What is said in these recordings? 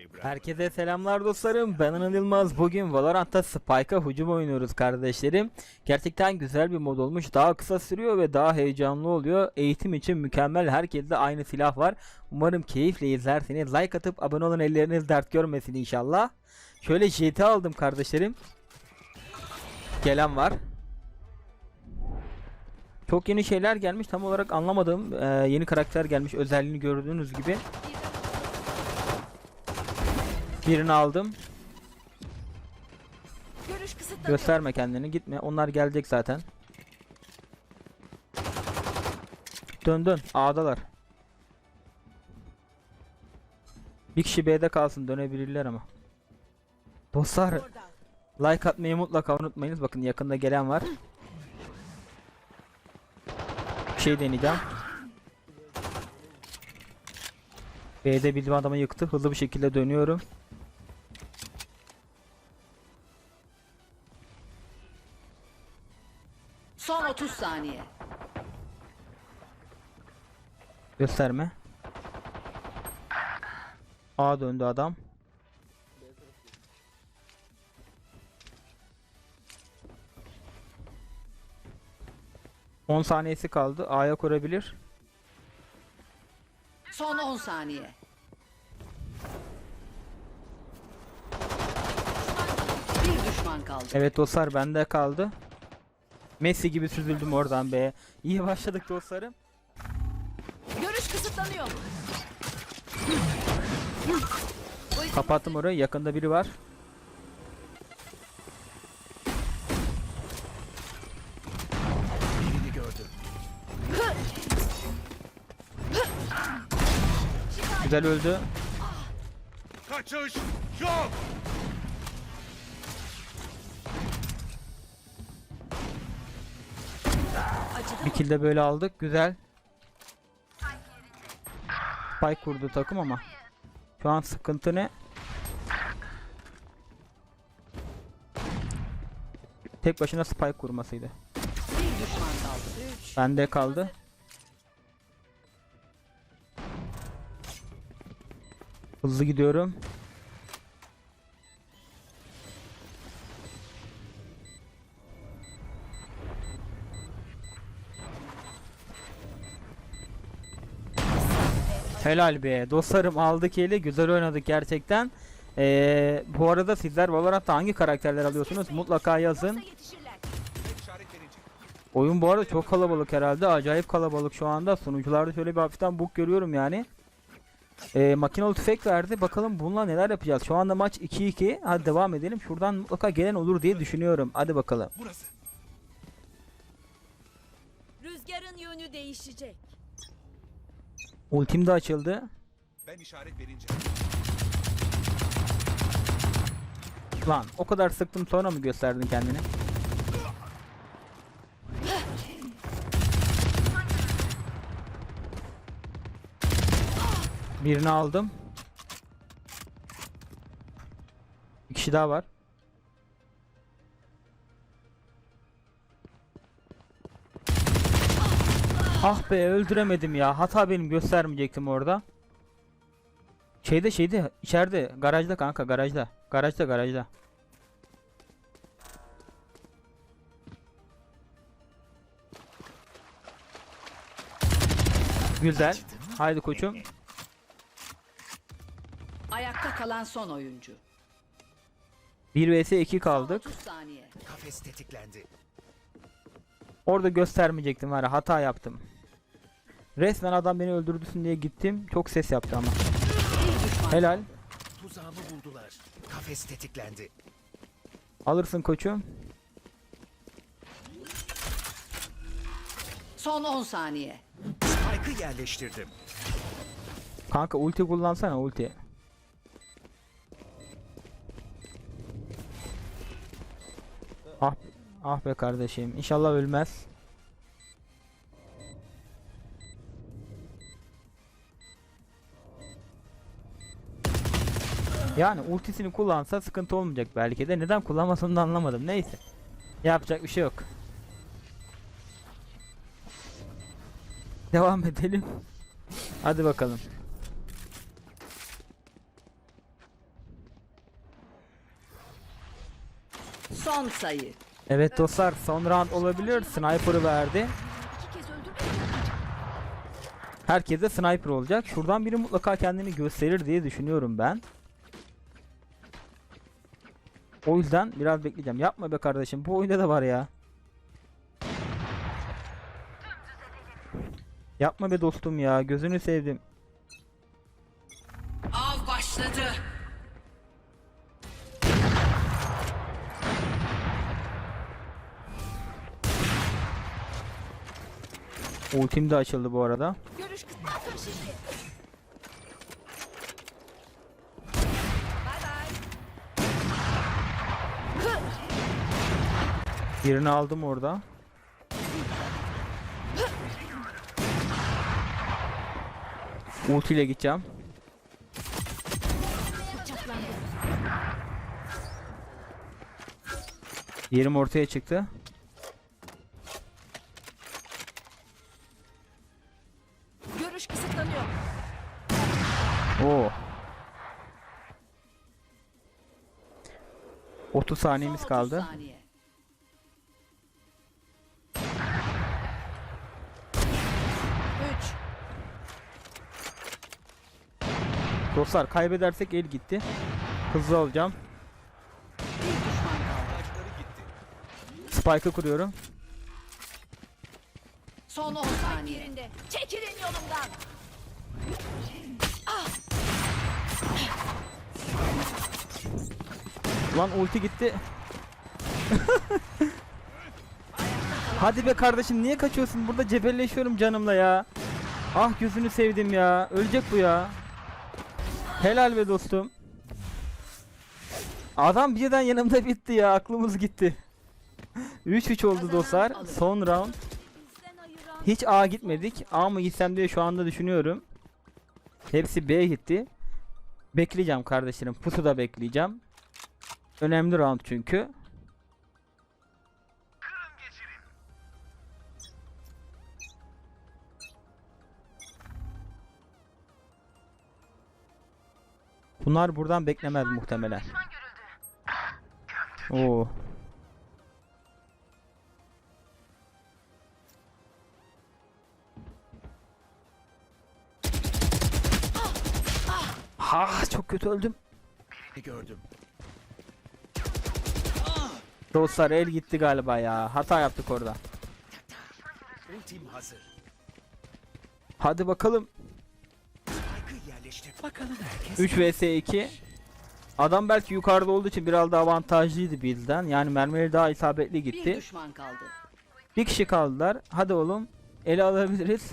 şey bırak. Herkese selamlar dostlarım. Ben Anıl Yılmaz. Bugün Valorant'ta Spike'a hücum oynuyoruz kardeşlerim. Gerçekten güzel bir mod olmuş. Daha kısa sürüyor ve daha heyecanlı oluyor. Eğitim için mükemmel. Herkeste aynı silah var. Umarım keyifle izlersiniz. Like atıp abone olun elleriniz dert görmesin inşallah. Şöyle JT aldım kardeşlerim. Gelen var. Çok yeni şeyler gelmiş. Tam olarak anlamadım. Ee, yeni karakter gelmiş. Özelliğini gördüğünüz gibi. Birini aldım. Görüş kısıtlanıyor. Gösterme kendini gitme. Onlar gelecek zaten. Dön dön. A'dalar. Bir kişi B'de kalsın. Dönebilirler ama. Dostlar like atmayı mutlaka unutmayınız. Bakın yakında gelen var. Bir şey deneyeceğim. B'de bildiğim adamı yıktı. Hızlı bir şekilde dönüyorum. 30 saniye. Gösterme. A döndü adam. On saniyesi kaldı. A'ya kurabilir. Son 10 saniye. Bir düşman kaldı. Evet dostlar bende kaldı. Messi gibi süzüldüm oradan be. İyi başladık dostlarım. Görüş kısıtlanıyor. Kapattım orayı. Yakında biri var. Birini gördüm. Güzel öldü. Kaçış yok. Bir kill de böyle aldık. Güzel. Spike kurdu takım ama. Şu an sıkıntı ne? Tek başına spike kurmasıydı. Bir düşman kaldı. 3. Bende kaldı. Hızlı gidiyorum. Helal be. Dostlarım aldık eli. Güzel oynadık gerçekten. Ee, bu arada sizler Valorant'ta hangi karakterler alıyorsunuz? Mutlaka yazın. Oyun bu arada çok kalabalık herhalde. Acayip kalabalık şu anda. Sunucularda şöyle bir hafiften bug görüyorum yani. Ee, makinalı tüfek verdi. Bakalım bununla neler yapacağız. Şu anda maç 2-2. Hadi devam edelim. Şuradan mutlaka gelen olur diye düşünüyorum. Hadi bakalım. Burası. Rüzgarın yönü değişecek. Ultim de açıldı. Ben işaret verince. Lan o kadar sıktım sonra mı gösterdin kendini? Birini aldım. Bir kişi daha var. Ah be öldüremedim ya. Hata benim göstermeyecektim orada. Şeyde şeyde içeride garajda kanka garajda. Garajda garajda. Güzel. Haydi koçum. Ayakta kalan son oyuncu. 1 vs 2 kaldık. 30 saniye. Kafes tetiklendi. Orada göstermeyecektim var hata yaptım. Resmen adam beni öldürdüsün diye gittim. Çok ses yaptı ama. Helal. Tuzağımı buldular. Kafes tetiklendi. Alırsın koçum. Son 10 saniye. Spike'ı yerleştirdim. Kanka ulti kullansana ulti. Ah, ah be kardeşim. İnşallah ölmez. Yani ultisini kullansa sıkıntı olmayacak belki de. Neden kullanmasını da anlamadım. Neyse. Yapacak bir şey yok. Devam edelim. Hadi bakalım. Son sayı. Evet dostlar son round olabilir. Sniper'ı verdi. Herkese sniper olacak. Şuradan biri mutlaka kendini gösterir diye düşünüyorum ben. O yüzden biraz bekleyeceğim. Yapma be kardeşim. Bu oyunda da var ya. Yapma be dostum ya. Gözünü sevdim. Av başladı. Ultim de açıldı bu arada. Görüş kısmı şimdi. Birini aldım orada. Ulti ile gideceğim. Yerim ortaya çıktı. Görüş kısıtlanıyor. Oo. 30 saniyemiz Son 30 kaldı. saniye. Dostlar kaybedersek el gitti. Hızlı gitti. Spike'ı kuruyorum. Son 10 saniye. yerinde. Çekilin yolumdan. Lan ulti gitti. Hadi be kardeşim niye kaçıyorsun? Burada cebelleşiyorum canımla ya. Ah gözünü sevdim ya. Ölecek bu ya. Helal be dostum. Adam birden yanımda bitti ya. Aklımız gitti. 3-3 oldu dostlar. Son round. Hiç A gitmedik. A mı gitsem diye şu anda düşünüyorum. Hepsi B gitti. Bekleyeceğim kardeşlerim. Pusuda bekleyeceğim. Önemli round çünkü. Bunlar buradan beklemez muhtemelen. Oo. Ha çok kötü öldüm. Birini gördüm. Dostlar el gitti galiba ya. Hata yaptık orada. Hadi bakalım. Bakalım herkes. 3 vs 2. Adam belki yukarıda olduğu için biraz daha avantajlıydı bizden. Yani mermileri daha isabetli Bir gitti. düşman kaldı. Bir kişi kaldılar. Hadi oğlum. Ele alabiliriz.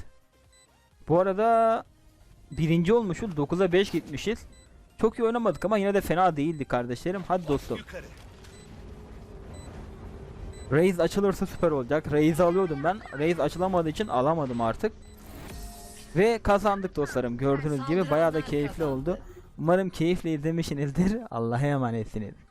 Bu arada birinci olmuşuz. 9'a 5 gitmişiz. Çok iyi oynamadık ama yine de fena değildi kardeşlerim. Hadi dostum. Raze açılırsa süper olacak. Raze'i alıyordum ben. Raze açılamadığı için alamadım artık. Ve kazandık dostlarım. Gördüğünüz gibi bayağı da keyifli oldu. Umarım keyifle izlemişsinizdir. Allah'a emanetsiniz.